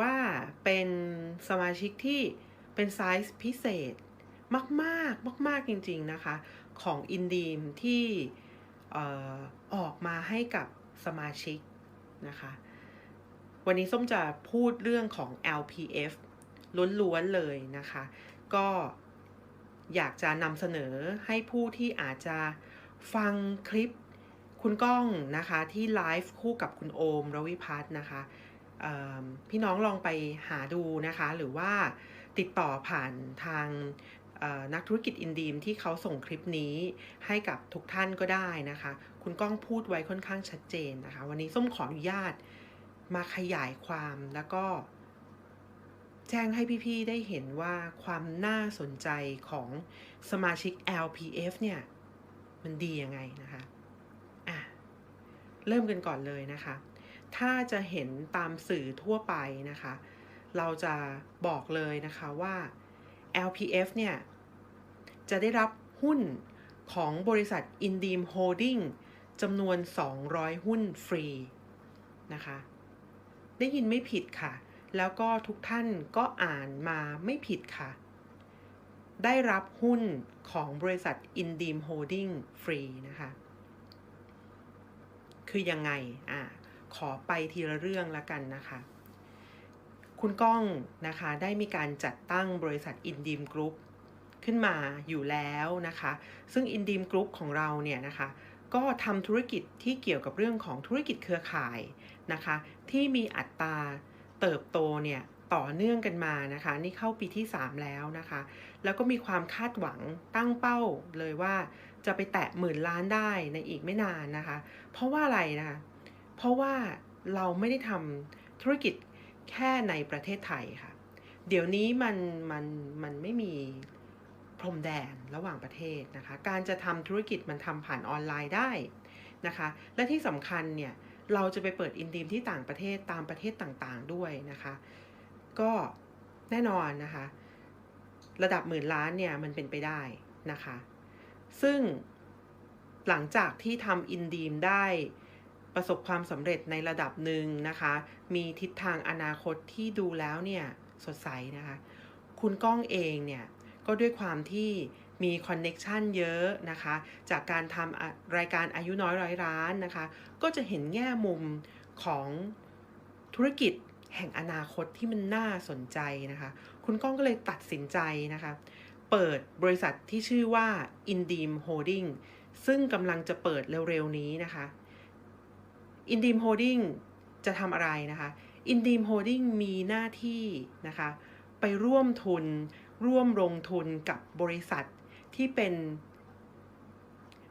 ว่าเป็นสมาชิกที่เป็นไซส์พิเศษมากๆ มาก ๆ จริง ๆ นะคะ ของอินดีมที่ออกมาให้กับสมาชิกนะคะ วันนี้ส้มจะพูดเรื่องของ LPF ล้วน ๆ เลยนะคะ ก็อยากจะนำเสนอให้ผู้ที่อาจจะฟังคลิปคุณก้องนะคะที่ไลฟ์คู่กับคุณโอมรวิพัฒน์นะคะ พี่น้องลองไปหาดูนะคะ หรือว่าติดต่อผ่านทางนักธุรกิจอินดีมที่เขาส่งคลิปนี้ให้กับทุกท่านก็ได้นะคะ คุณก้องพูดไว้ค่อนข้างชัดเจนนะคะ วันนี้ส้มขออนุญาตมาขยายความแล้วก็ แจ้งให้พี่ๆได้เห็นว่าความน่าสนใจของสมาชิก LPF เนี่ย มันดียังไงนะคะ อะ เริ่มกันก่อนเลยนะคะ ถ้าจะเห็นตามสื่อทั่วไปนะคะ เราจะบอกเลยนะคะว่า LPF เนี่ย จะได้รับหุ้นของบริษัท Indeem Holding จำนวน 200 หุ้นฟรีนะคะ ได้ยินไม่ผิดค่ะ แล้วก็ทุกท่านก็อ่านมาไม่ผิดค่ะ ได้รับหุ้นของบริษัท Indeem Holding ฟรีนะคะ คือยังไง อ่า ขอไปทีละเรื่องล้วกันนะคะ คุณก้องนะคะได้มีการจัดตั้งบริษัทอินดีมกรุ๊ปขึ้นมาอยู่แล้วนะคะ ซึ่งอินดีมกรุ๊ปของเราเนี่ยนะคะก็ทำธุรกิจที่เกี่ยวกับเรื่องของธุรกิจเครือข่ายนะคะ ที่มีอัตราเติบโตเนี่ยต่อเนื่องกันมานะคะ นี่เข้าปีที่ 3 แล้วนะคะ แล้วก็มีความคาดหวังตั้งเป้าเลยว่าจะไปแตะหมื่นล้านได้ในอีกไม่นานนะคะ เพราะว่าอะไรนะคะ เพราะว่าเราไม่ได้ทำธุรกิจแค่ในประเทศไทยค่ะ เดี๋ยวนี้มันมันมันไม่มีพรมแดนระหว่างประเทศนะคะ การจะทำธุรกิจมันทำผ่านออนไลน์ได้นะคะ และที่สำคัญเนี่ยเราจะไปเปิดอินดีมที่ต่างประเทศตามประเทศต่างๆด้วยนะคะ ก็แน่นอนนะคะ ระดับหมื่นล้านเนี่ยมันเป็นไปได้นะคะ ซึ่งหลังจากที่ทำอินดีมได้ ประสบความสำเร็จในระดับหนึ่งนะคะ มีทิศทางอนาคตที่ดูแล้วเนี่ยสดใสนะคะ คุณก้องเองเนี่ยก็ด้วยความที่มีคอนเน็ชันเยอะนะคะ จากการทำรายการอายุน้อยร้อยล้านนะคะ ก็จะเห็นแง่มุมของธุรกิจแห่งอนาคตที่มันน่าสนใจนะคะ คุณก้องก็เลยตัดสินใจนะคะ เปิดบริษัทที่ชื่อว่า Indeem Holding ซึ่งกำลังจะเปิดเร็วๆนี้นะคะ อินดีมโฮดิ้งจะทำอะไรนะคะอินดีมโฮดิ้งมีหน้าที่นะคะไปร่วมทุน ร่วมลงทุนกับบริษัทที่เป็น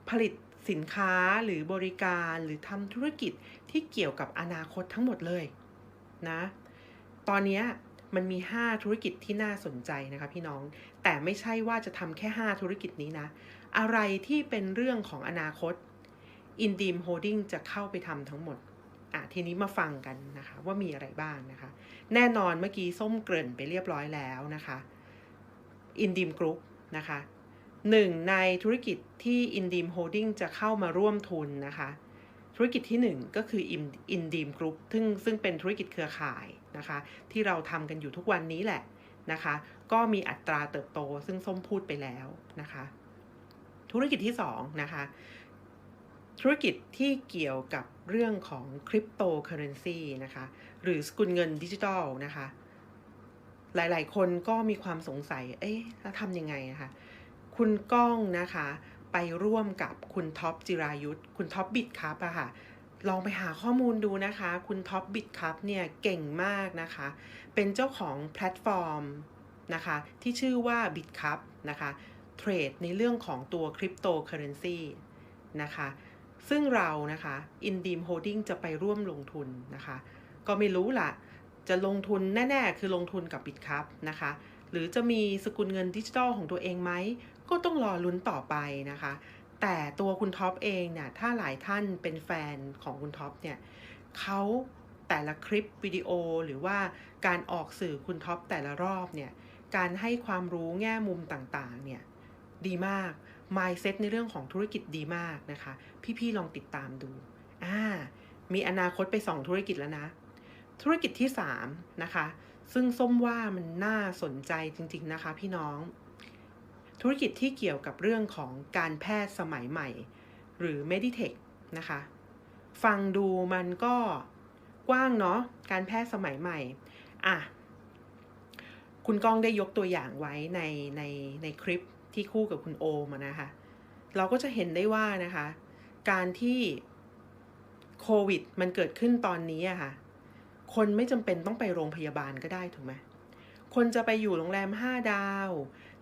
ผลิตสินค้าหรือบริการหรือทำธุรกิจที่เกี่ยวกับอนาคตทั้งหมดเลยนะตอนนี้มันมี 5 ธุรกิจที่น่าสนใจนะคะพี่น้อง แต่ไม่ใช่ว่าจะทำแค่ 5 ธุรกิจนี้นะ อะไรที่เป็นเรื่องของอนาคต อินดีมโฮดดิ้งจะเข้าไปทำทั้งหมดอะทีนี้มาฟังกันนะคะว่ามีอะไรบ้างนะคะ แน่นอนเมื่อกี้ส้มเกริ่นไปเรียบร้อยแล้วนะคะอินดีมกรุ๊ปนะคะหนึ่งในธุรกิจที่อินดีมโฮดดิ้งจะเข้ามาร่วมทุนนะคะธุรกิจที่ 1 ก็คืออินดีมกรุ๊ปซึ่งซึ่งเป็นธุรกิจเครือข่ายนะคะ ที่เราทำกันอยู่ทุกวันนี้แหละนะคะ ก็มีอัตราเติบโตซึ่งส้มพูดไปแล้วนะคะ ธุรกิจที่2นะคะ ธุรกิจที่เกี่ยวกับเรื่องของคริปโตเคอเรนซีนะคะ หรือสกุลเงินดิจิทัลนะคะ หลาย ๆ คนก็มีความสงสัย เอ๊ะแล้วทำยังไงนะคะ คุณก้องนะคะ ไปร่วมกับคุณท็อปจิรายุทธคุณท็อปบิดครับอะค่ะลองไปหาข้อมูลดูนะคะ คุณท็อปบิดครับเนี่ยเก่งมากนะคะ เป็นเจ้าของแพลตฟอร์มนะคะ ที่ชื่อว่าบิดครับนะคะ เทรดในเรื่องของตัวคริปโตเคอเรนซีนะคะ ซึ่งเรานะคะ Indeem Holding จะไปร่วมลงทุนนะคะ ก็ไม่รู้ละจะลงทุนแน่ ๆ คือลงทุนกับบิตคัพนะคะ หรือจะมีสกุลเงินดิจิทัลของตัวเองไหม ก็ต้องรอลุ้นต่อไปนะคะ แต่ตัวคุณท็อปเองเนี่ยถ้าหลายท่านเป็นแฟนของคุณท็อปเนี่ยเขาแต่ละคลิปวิดีโอหรือว่าการออกสื่อคุณท็อปแต่ละรอบเนี่ยการให้ความรู้แง่มุมต่างๆเนี่ยดีมาก mindset ในเรื่องของธุรกิจดีมากนะคะ พี่ๆลองติดตามดูอ่ามีอนาคตไปสองธุรกิจแล้วนะ ธุรกิจที่ 3 นะคะ ซึ่งส้มว่ามันน่าสนใจจริงๆนะคะพี่น้อง ธุรกิจที่เกี่ยวกับเรื่องของการแพทย์สมัยใหม่ หรือ Meditech นะคะ ฟังดูมันก็กว้างเนาะการแพทย์สมัยใหม่ อะ คุณก้องได้ยกตัวอย่างไว้ในในในคลิป ที่คู่กับคุณโอมานะคะ เราก็จะเห็นได้ว่านะคะ การที่โควิดมันเกิดขึ้นตอนนี้อะค่ะ คนไม่จำเป็นต้องไปโรงพยาบาลก็ได้ถูกไหมคนจะไปอยู่โรงแรมห้าดาว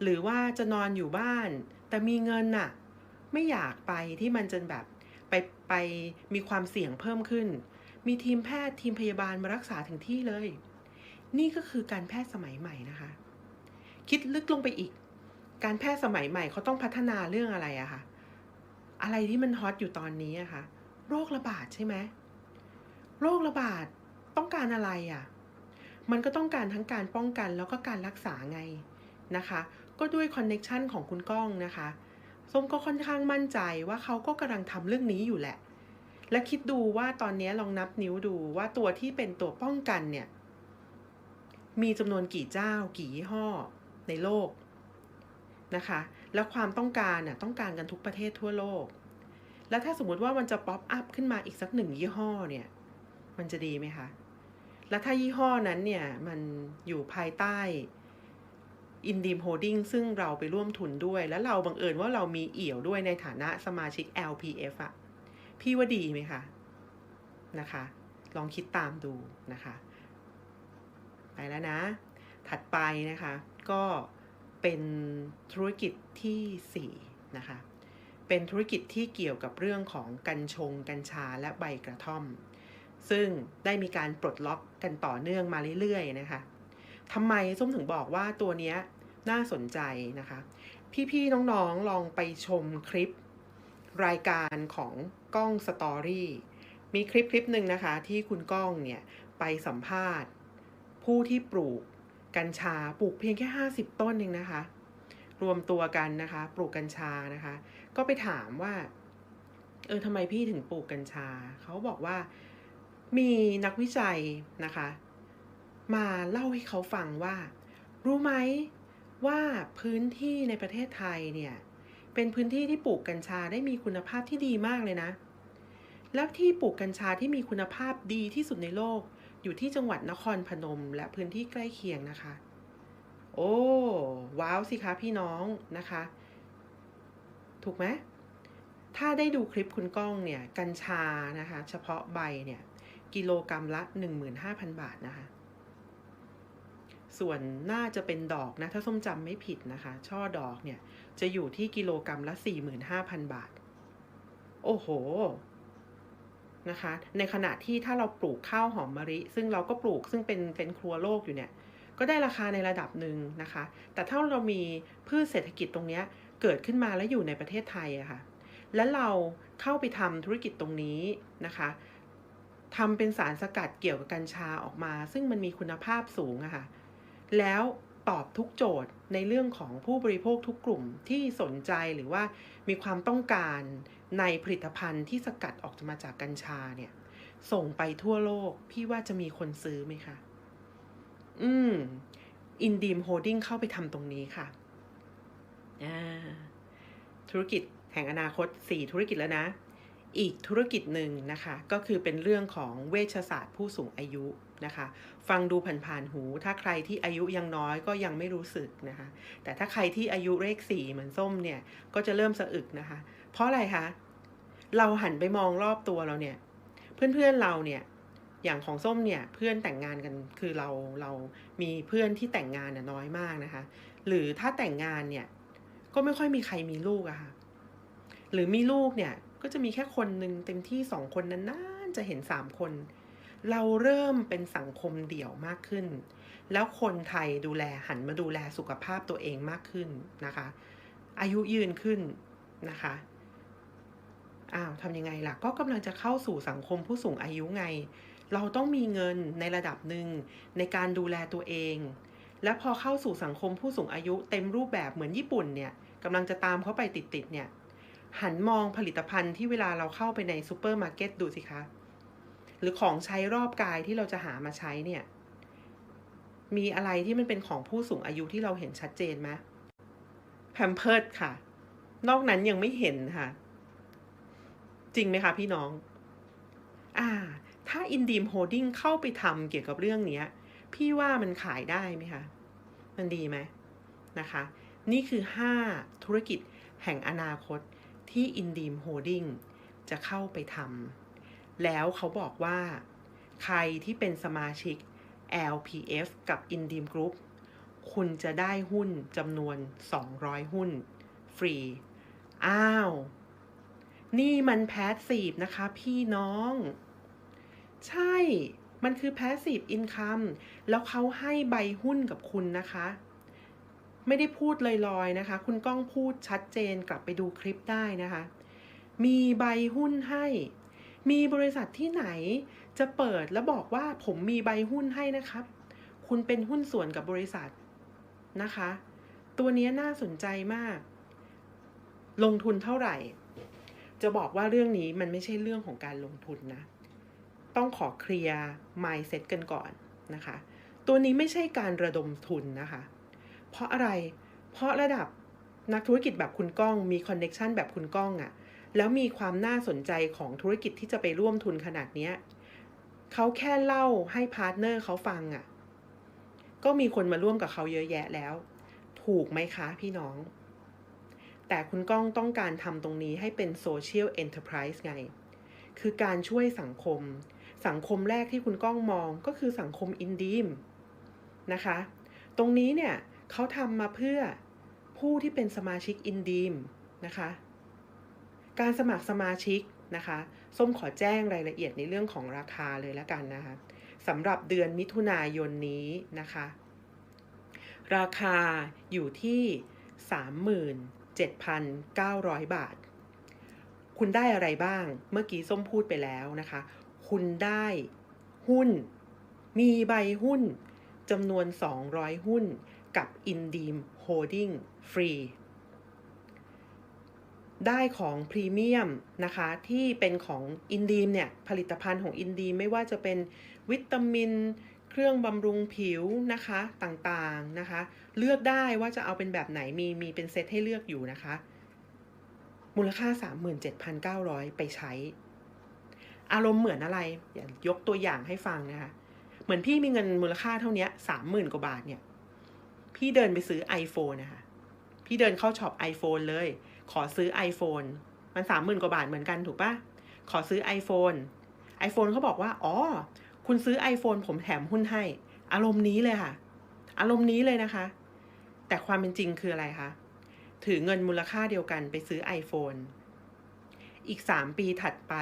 หรือว่าจะนอนอยู่บ้าน แต่มีเงินน่ะ ไม่อยากไปที่มันจะแบบไปไปมีความเสี่ยงเพิ่มขึ้น มีทีมแพทย์ทีมพยาบาลมารักษาถึงที่เลย นี่ก็คือการแพทย์สมัยใหม่นะคะ คิดลึกลงไปอีก การแพทย์สมัยใหม่เขาต้องพัฒนาเรื่องอะไรอะคะอะไรที่มันฮอตอยู่ตอนนี้อะคะโรคระบาดใช่ไหมโรคระบาดต้องการอะไรอะมันก็ต้องการทั้งการป้องกันแล้วก็การรักษาไงนะคะ ก็ด้วยคอนเน็ชันของคุณก้องนะคะส้มก็ค่อนข้างมั่นใจว่าเขาก็กำลังทำเรื่องนี้อยู่แหละ และคิดดูว่าตอนนี้ลองนับนิ้วดูว่าตัวที่เป็นตัวป้องกันเนี่ย มีจำนวนกี่เจ้า กี่ยี่ห้อในโลก นะคะ แล้วความต้องการน่ะต้องการกันทุกประเทศทั่วโลก แล้วถ้าสมมติว่ามันจะป๊อปอัพขึ้นมาอีกสักหนึ่งยี่ห้อเนี่ยมันจะดีไหมคะ แล้วถ้ายี่ห้อนั้นเนี่ยมันอยู่ภายใต้อินดีมโฮดิ้งซึ่งเราไปร่วมทุนด้วย แล้วเราบังเอิญว่าเรามีเอี่ยวด้วยในฐานะสมาชิก LPF อะพี่ว่าดีไหมคะ นะคะ ลองคิดตามดูนะคะ ไปแล้วนะ ถัดไปนะคะ ก็ เป็นธุรกิจที่ 4 นะคะ เป็นธุรกิจที่เกี่ยวกับเรื่องของกัญชง กัญชาและใบกระท่อม ซึ่งได้มีการปลดล็อกกันต่อเนื่องมาเรื่อยๆนะคะทำไมส้มถึงบอกว่าตัวนี้น่าสนใจนะคะ พี่ๆน้องๆลองไปชมคลิปรายการของกล้องสตอรี่มีคลิปคลิปหนึ่งนะคะที่คุณก้องเนี่ยไปสัมภาษณ์ ผู้ที่ปลูก กัญชาปลูกเพียงแค่ 50 ต้นเองนะคะ รวมตัวกันนะคะ ปลูกกัญชานะคะ ก็ไปถามว่า เออทำไมพี่ถึงปลูกกัญชา เขาบอกว่ามีนักวิจัยนะคะ มาเล่าให้เขาฟังว่า รู้ไหมว่าพื้นที่ในประเทศไทยเนี่ย เป็นพื้นที่ที่ปลูกกัญชาได้มีคุณภาพที่ดีมากเลยนะ แล้วที่ปลูกกัญชาที่มีคุณภาพดีที่สุดในโลก อยู่ที่จังหวัดนครพนมและพื้นที่ใกล้เคียงนะคะ โอ้ ว้าวสิคะพี่น้องนะคะ ถูกไหมถ้าได้ดูคลิปคุณก้องเนี่ย กัญชานะคะ เฉพาะใบเนี่ย กิโลกรรัมละ 15,000 บาทนะคะ ส่วนน่าจะเป็นดอกนะ ถ้าส้มจำไม่ผิดนะคะ ช่อดอกเนี่ย จะอยู่ที่กิโลกรรัมละ 45,000 บาท โอ้โห นะคะ ในขณะที่ถ้าเราปลูกข้าวหอมมะลิ ซึ่งเราก็ปลูกซึ่งเป็นเป็นครัวโลกอยู่เนี่ย ก็ได้ราคาในระดับหนึ่งนะคะ แต่ถ้าเรามีพืชเศรษฐกิจตรงนี้เกิดขึ้นมาแล้วอยู่ในประเทศไทยอะค่ะ แล้วเราเข้าไปทำธุรกิจตรงนี้นะคะทำเป็นสารสกัดเกี่ยวกับกัญชาออกมา ซึ่งมันมีคุณภาพสูงอะค่ะ แล้ว ตอบทุกโจทย์ในเรื่องของผู้บริโภคทุกกลุ่มที่สนใจหรือว่ามีความต้องการในผลิตภัณฑ์ที่สกัดออกมาจากกัญชาเนี่ย ส่งไปทั่วโลก พี่ว่าจะมีคนซื้อไหมคะ อืมอินดีมโฮดดิ้งเข้าไปทำตรงนี้ค่ะ ธุรกิจแห่งอนาคต 4 ธุรกิจแล้วนะ อีกธุรกิจหนึ่งนะคะก็คือเป็นเรื่องของเวชศาสตร์ผู้สูงอายุนะคะ ฟังดูผ่านๆหู ถ้าใครที่อายุยังน้อยก็ยังไม่รู้สึกนะคะ แต่ถ้าใครที่อายุเลขสี่เหมือนส้มเนี่ยก็จะเริ่มสะอึกนะคะ เพราะอะไรคะเราหันไปมองรอบตัวเราเนี่ย เพื่อนๆเราเนี่ยอย่างของส้มเนี่ยเพื่อนแต่งงานกันคือเราเรามีเพื่อนที่แต่งงานน่ยน้อยมากนะคะ หรือถ้าแต่งงานเนี่ยก็ไม่ค่อยมีใครมีลูกอะค่ะหรือมีลูกเนี่ย ก็จะมีแค่คนหนึ่งเต็มที่สองคนนั้นน่าจะเห็นสามคน เราเริ่มเป็นสังคมเดี่ยวมากขึ้น แล้วคนไทยดูแลหันมาดูแลสุขภาพตัวเองมากขึ้นนะคะ อายุยืนขึ้นนะคะอ้าวทำยังไงล่ะ ก็กำลังจะเข้าสู่สังคมผู้สูงอายุไง เราต้องมีเงินในระดับหนึ่งในการดูแลตัวเอง และพอเข้าสู่สังคมผู้สูงอายุเต็มรูปแบบเหมือนญี่ปุ่นเนี่ยกำลังจะตามเขาไปติดๆเนี่ย หันมองผลิตภัณฑ์ที่เวลาเราเข้าไปในซูเปอร์มาร์เก็ตดูสิคะ หรือของใช้รอบกายที่เราจะหามาใช้เนี่ย มีอะไรที่มันเป็นของผู้สูงอายุที่เราเห็นชัดเจนไหมแพมเพิร์ดค่ะ นอกนั้นยังไม่เห็นค่ะ จริงไหมคะพี่น้อง อ่า ถ้าอินดีมโฮดดิ้งเข้าไปทำเกี่ยวกับเรื่องนี้พี่ว่ามันขายได้ไหมคะ มันดีไหมนะคะ นี่คือ 5 ธุรกิจแห่งอนาคต ที่อินดีมโฮดดิ้งจะเข้าไปทำแล้วเขาบอกว่า ใครที่เป็นสมาชิก LPF กับ Indim Group คุณจะได้หุ้นจำนวน 200 หุ้น ฟรี อ้าว นี่มันแพสซีฟนะคะพี่น้อง ใช่ มันคือ passive income แล้วเขาให้ใบหุ้นกับคุณนะคะ ไม่ได้พูดลอยๆนะคะ คุณก้องพูดชัดเจนกลับไปดูคลิปได้นะคะ มีใบหุ้นให้ มีบริษัทที่ไหนจะเปิดแล้วบอกว่าผมมีใบหุ้นให้นะครับ คุณเป็นหุ้นส่วนกับบริษัทนะคะ ตัวนี้น่าสนใจมาก ลงทุนเท่าไหร่ จะบอกว่าเรื่องนี้มันไม่ใช่เรื่องของการลงทุนนะ ต้องขอเคลียร์ mindset กันก่อนนะคะ ตัวนี้ไม่ใช่การระดมทุนนะคะ เพราะอะไร เพราะระดับนักธุรกิจแบบคุณก้องมีคอนเน็ชันแบบคุณก้องอะ่ะ แล้วมีความน่าสนใจของธุรกิจที่จะไปร่วมทุนขนาดเนี้ยเขาแค่เล่าให้พาร์ทเนอร์เขาฟังอะ่ะ ก็มีคนมาร่วมกับเขาเยอะแยะแล้ว ถูกไหมคะพี่น้อง แต่คุณก้องต้องการทำตรงนี้ให้เป็นโซเชียลเอ็นเตอร์ไพรส์ไง คือการช่วยสังคม สังคมแรกที่คุณก้องมองก็คือสังคมอินดีมนะคะ ตรงนี้เนี่ย เขาทำมาเพื่อผู้ที่เป็นสมาชิกอินดีมนะคะ การสมัครสมาชิกนะคะ ส้มขอแจ้งรายละเอียดในเรื่องของราคาเลยแล้วกันนะคะสำหรับเดือนมิถุนายนนี้นะคะ ราคาอยู่ที่ 37,900 บาท คุณได้อะไรบ้าง เมื่อกี้ส้มพูดไปแล้วนะคะ คุณได้หุ้น มีใบหุ้นจำนวน 200 หุ้น กับ Indeem Holding ฟรีได้ของพรีเมียมนะคะที่เป็นของอินดีมเนี่ยผลิตภัณฑ์ของอินดีมไม่ว่าจะเป็นวิตามิน เครื่องบำรุงผิวนะคะต่างๆนะคะ เลือกได้ว่าจะเอาเป็นแบบไหนมีมีเป็นเซตให้เลือกอยู่นะคะ มูลค่า 37,900 ไปใช้ อารมณ์เหมือนอะไร อย่ายกตัวอย่างให้ฟังนะคะ เหมือนพี่มีเงินมูลค่าเท่านี้สามหมื่นกว่าบาทเนี่ย พี่เดินไปซื้อ iPhone นะคะ พี่เดินเข้าช็อป iPhone เลย ขอซื้อ iPhone มันสามหมื่นกว่าบาทเหมือนกันถูกปะขอซื้อ iPhone iPhone เขาบอกว่า อ๋อ คุณซื้อ iPhone ผมแถมหุ้นให้ อารมณ์นี้เลยค่ะ อารมณ์นี้เลยนะคะ แต่ความเป็นจริงคืออะไรคะ ถือเงินมูลค่าเดียวกันไปซื้อ iPhone อีก 3 ปีถัดไป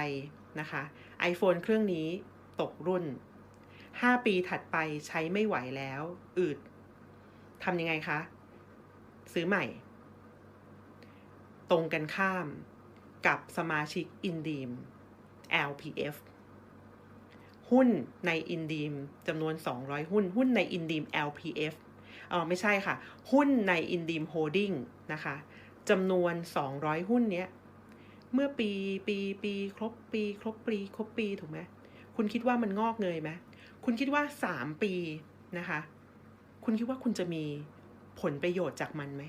นะคะ iPhone เครื่องนี้ตกรุ่น 5 ปีถัดไปใช้ไม่ไหวแล้ว อืด ทำยังไงคะ ซื้อใหม่ ตรงกันข้ามกับสมาชิกอินดีม LPF หุ้นในอินดีมจำนวน 200 หุ้น หุ้นในอินดีม LPF เออไม่ใช่ค่ะ หุ้นในอินดีมโฮดดิ้งนะคะจำนวน 200 หุ้นเนี้ย เมื่อปีปีปีครบปีครบปีครบปีถูกไหมคุณคิดว่ามันงอกเงยไหมคุณคิดว่า 3 ปีนะคะ คุณคิดว่าคุณจะมีผลประโยชน์จากมันไหม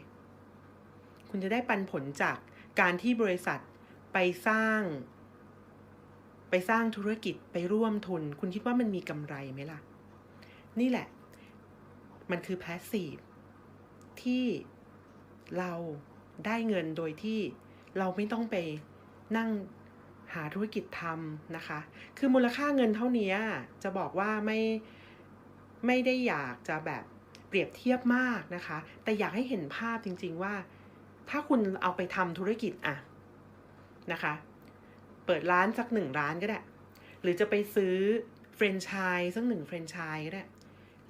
คุณจะได้ปันผลจากการที่บริษัทไปสร้าง ไปสร้างธุรกิจไปร่วมทุน คุณคิดว่ามันมีกำไรไหมล่ะ นี่แหละ มันคือแพสซีฟที่เราได้เงินโดยที่เราไม่ต้องไปนั่งหาธุรกิจทำนะคะ คือมูลค่าเงินเท่านี้จะบอกว่าไม่ไม่ได้อยากจะแบบ เปรียบเทียบมากนะคะ แต่อยากให้เห็นภาพจริงๆว่า ถ้าคุณเอาไปทำธุรกิจอะนะคะ เปิดร้านสักหนึ่งร้านก็ได้ หรือจะไปซื้อเฟรนช์ชายสักหนึ่งเฟรนช์ชายก็ได้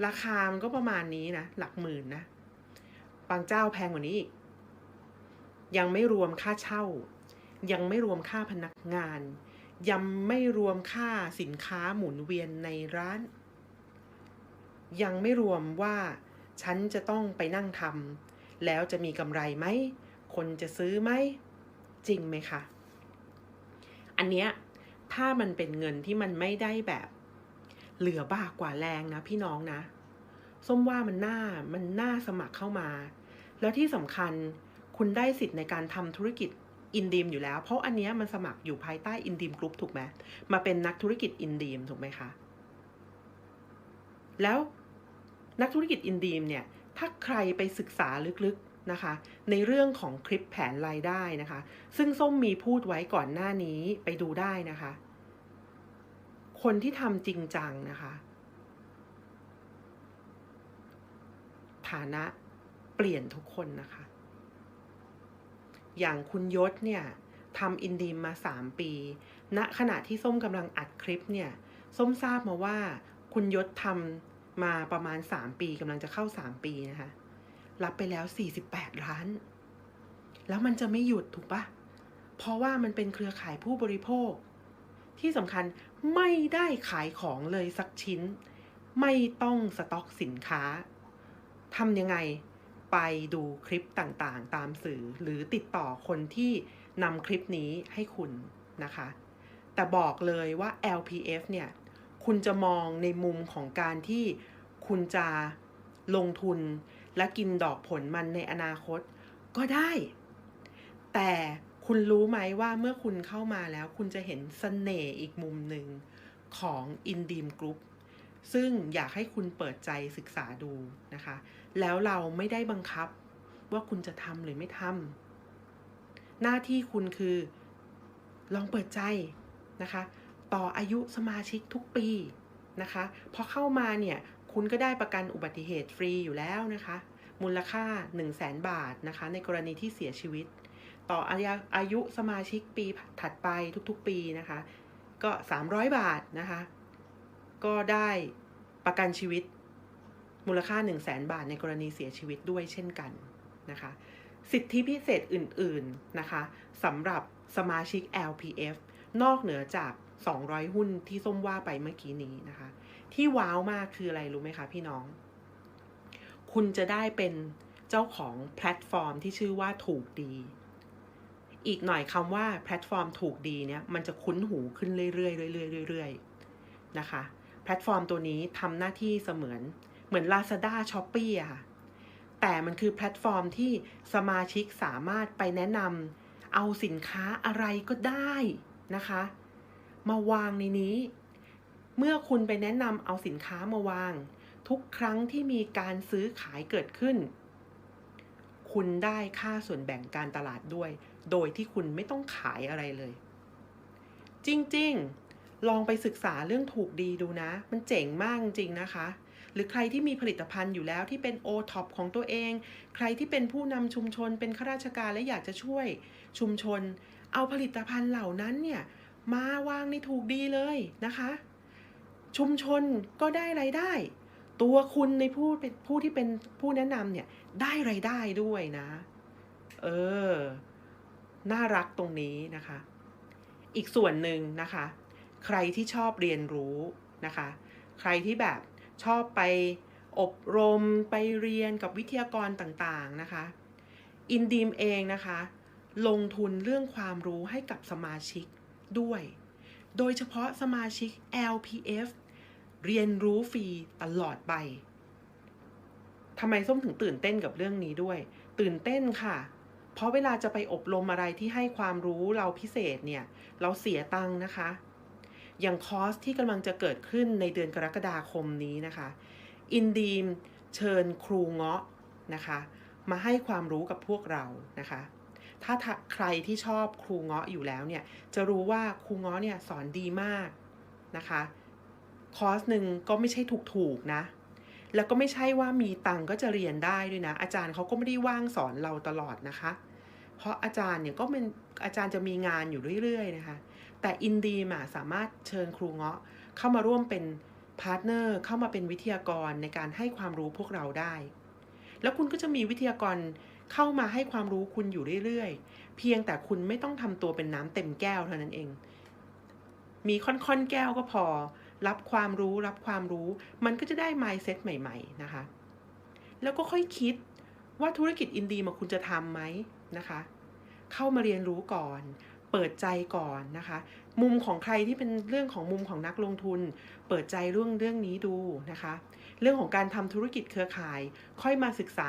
ราคามันก็ประมาณนี้นะ หลักหมื่นนะบางเจ้าแพงกว่านี้อีกยังไม่รวมค่าเช่า ยังไม่รวมค่าพนักงาน ยังไม่รวมค่าสินค้าหมุนเวียนในร้าน ยังไม่รวมว่า ฉันจะต้องไปนั่งทำแล้วจะมีกำไรไหม คนจะซื้อไหม จริงไหมคะ อันเนี้ยถ้ามันเป็นเงินที่มันไม่ได้แบบ เหลือบากกว่าแรงนะพี่น้องนะ ส้มว่ามันน่ามันน่าสมัครเข้ามา แล้วที่สำคัญคุณได้สิทธิ์ในการทำธุรกิจอินดีมอยู่แล้ว เพราะอันเนี้ยมันสมัครอยู่ภายใต้อินดีมกรุ๊ปถูกไหมมาเป็นนักธุรกิจอินดีมถูกไหมคะ แล้ว นักธุรกิจอินดีมเนี่ย ถ้าใครไปศึกษาลึกๆนะคะ ในเรื่องของคลิปแผนรายได้นะคะ ซึ่งส้มมีพูดไว้ก่อนหน้านี้ไปดูได้นะคะ คนที่ทำจริงจังนะคะ ฐานะเปลี่ยนทุกคนนะคะ อย่างคุณยศเนี่ยทำอินดีมมา 3 ปีณขณะที่ส้มกำลังอัดคลิปเนี่ย ส้มทราบมาว่าคุณยศทำ มาประมาณ 3 ปีกำลังจะเข้า 3 ปีนะคะ รับไปแล้ว 48 ล้าน แล้วมันจะไม่หยุดถูกปะเพราะว่ามันเป็นเครือข่ายผู้บริโภค ที่สำคัญไม่ได้ขายของเลยสักชิ้น ไม่ต้องสต็อกสินค้าทำยังไงไปดูคลิปต่างๆ ตามสื่อหรือติดต่อคนที่นำคลิปนี้ให้คุณนะคะ แต่บอกเลยว่า LPF เนี่ย คุณจะมองในมุมของการที่คุณจะลงทุนและกินดอกผลมันในอนาคตก็ได้ แต่คุณรู้ไหมว่าเมื่อคุณเข้ามาแล้วคุณจะเห็นสเสน่ห์อีกมุมหนึ่งของ i n d e e m Group ซึ่งอยากให้คุณเปิดใจศึกษาดูนะคะ แล้วเราไม่ได้บังคับว่าคุณจะทำหรือไม่ทำหน้าที่คุณคือลองเปิดใจนะคะ ต่ออายุสมาชิกทุกปีนะคะพอเข้ามาเนี่ยคุณก็ได้ประกันอุบัติเหตุฟรีอยู่แล้วนะคะ มูลค่า 1 0 0 0 0แสนบาทนะคะ ในกรณีที่เสียชีวิต ต่ออายุสมาชิกปีถัดไปทุกๆปีนะคะ ก็ 300 บาทนะคะ ก็ได้ประกันชีวิต มูลค่า 1 0 0 0 0แสนบาทในกรณีเสียชีวิตด้วยเช่นกันนะคะ สิทธิพิเศษอื่นๆนะคะสำหรับสมาชิก LPF นอกเหนือจาก 200 หุ้นที่ส้มว่าไปเมื่อกี้นี้นะคะ ที่ว้าวมากคืออะไรรู้ไหมคะพี่น้อง คุณจะได้เป็นเจ้าของแพลตฟอร์มที่ชื่อว่าถูกดี อีกหน่อยคำว่าแพลตฟอร์มถูกดีเนี่ยมันจะคุ้นหูขึ้นเรื่อยๆเรื่อยๆเรื่อยๆนะคะ แพลตฟอร์มตัวนี้ทำหน้าที่เสมือนเหมือน Lazada s h o p e e อะค่ะแต่มันคือแพลตฟอร์มที่สมาชิกสามารถไปแนะนำเอาสินค้าอะไรก็ได้นะคะ มาวางในนี้ เมื่อคุณไปแนะนำเอาสินค้ามาวาง ทุกครั้งที่มีการซื้อขายเกิดขึ้น คุณได้ค่าส่วนแบ่งการตลาดด้วย โดยที่คุณไม่ต้องขายอะไรเลย จริงๆ ลองไปศึกษาเรื่องถูกดีดูนะ มันเจ๋งมากจริงนะคะ หรือใครที่มีผลิตภัณฑ์อยู่แล้วที่เป็นโอท็อปของตัวเอง ใครที่เป็นผู้นำชุมชนเป็นข้าราชการและอยากจะช่วยชุมชน เอาผลิตภัณฑ์เหล่านั้นเนี่ย มาวางในถูกดีเลยนะคะ ชุมชนก็ได้ไรายได้ ตัวคุณในผู้เป็นผู้ที่เป็นผู้แนะนำเนี่ยได้ไรายได้ด้วยนะ เออ น่ารักตรงนี้นะคะ อีกส่วนหนึ่งนะคะ ใครที่ชอบเรียนรู้นะคะ ใครที่แบบชอบไปอบรมไปเรียนกับวิทยากรต่างๆนะคะ อินดีมเองนะคะ ลงทุนเรื่องความรู้ให้กับสมาชิก ด้วย โดยเฉพาะสมาชิก LPF เรียนรู้ฟรีตลอดไปทำไมส้มถึงตื่นเต้นกับเรื่องนี้ด้วย ตื่นเต้นค่ะ เพราะเวลาจะไปอบรมอะไรที่ให้ความรู้เราพิเศษเนี่ย เราเสียตังค์นะคะ อย่างคอร์สที่กำลังจะเกิดขึ้นในเดือนกรกฎาคมนี้นะคะ อินดีมเชิญครูเงาะนะคะ มาให้ความรู้กับพวกเรานะคะ ถ้าใครที่ชอบครูเงาะอยู่แล้วเนี่ยจะรู้ว่าครูเงาะเนี่ยสอนดีมากนะคะคอร์สหนึ่งก็ไม่ใช่ถูกๆนะ แล้วก็ไม่ใช่ว่ามีตังก็จะเรียนได้ด้วยนะ อาจารย์เขาก็ไม่ได้ว่างสอนเราตลอดนะคะ เพราะอาจารย์เนี่ยก็เป็นอาจารย์จะมีงานอยู่เรื่อยๆนะคะ แต่อินดีมาสามารถเชิญครูเงาะเข้ามาร่วมเป็นพาร์ทเนอร์เข้ามาเป็นวิทยากรในการให้ความรู้พวกเราได้ แล้วคุณก็จะมีวิทยากร เข้ามาให้ความรู้คุณอยู่เรื่อยๆ เพียงแต่คุณไม่ต้องทำตัวเป็นน้ำเต็มแก้วเท่านั้นเอง มีค่อนๆแก้วก็พอ รับความรู้รับความรู้ มันก็จะได้ mindset ใหม่ ๆ นะคะ แล้วก็ค่อยคิดว่าธุรกิจอินดีมาคุณจะทำไหมนะคะ เข้ามาเรียนรู้ก่อน เปิดใจก่อนนะคะ มุมของใครที่เป็นเรื่องของมุมของนักลงทุน เปิดใจเรื่องเรื่องนี้ดูนะคะ เรื่องของการทำธุรกิจเครือข่าย ค่อยมาศึกษา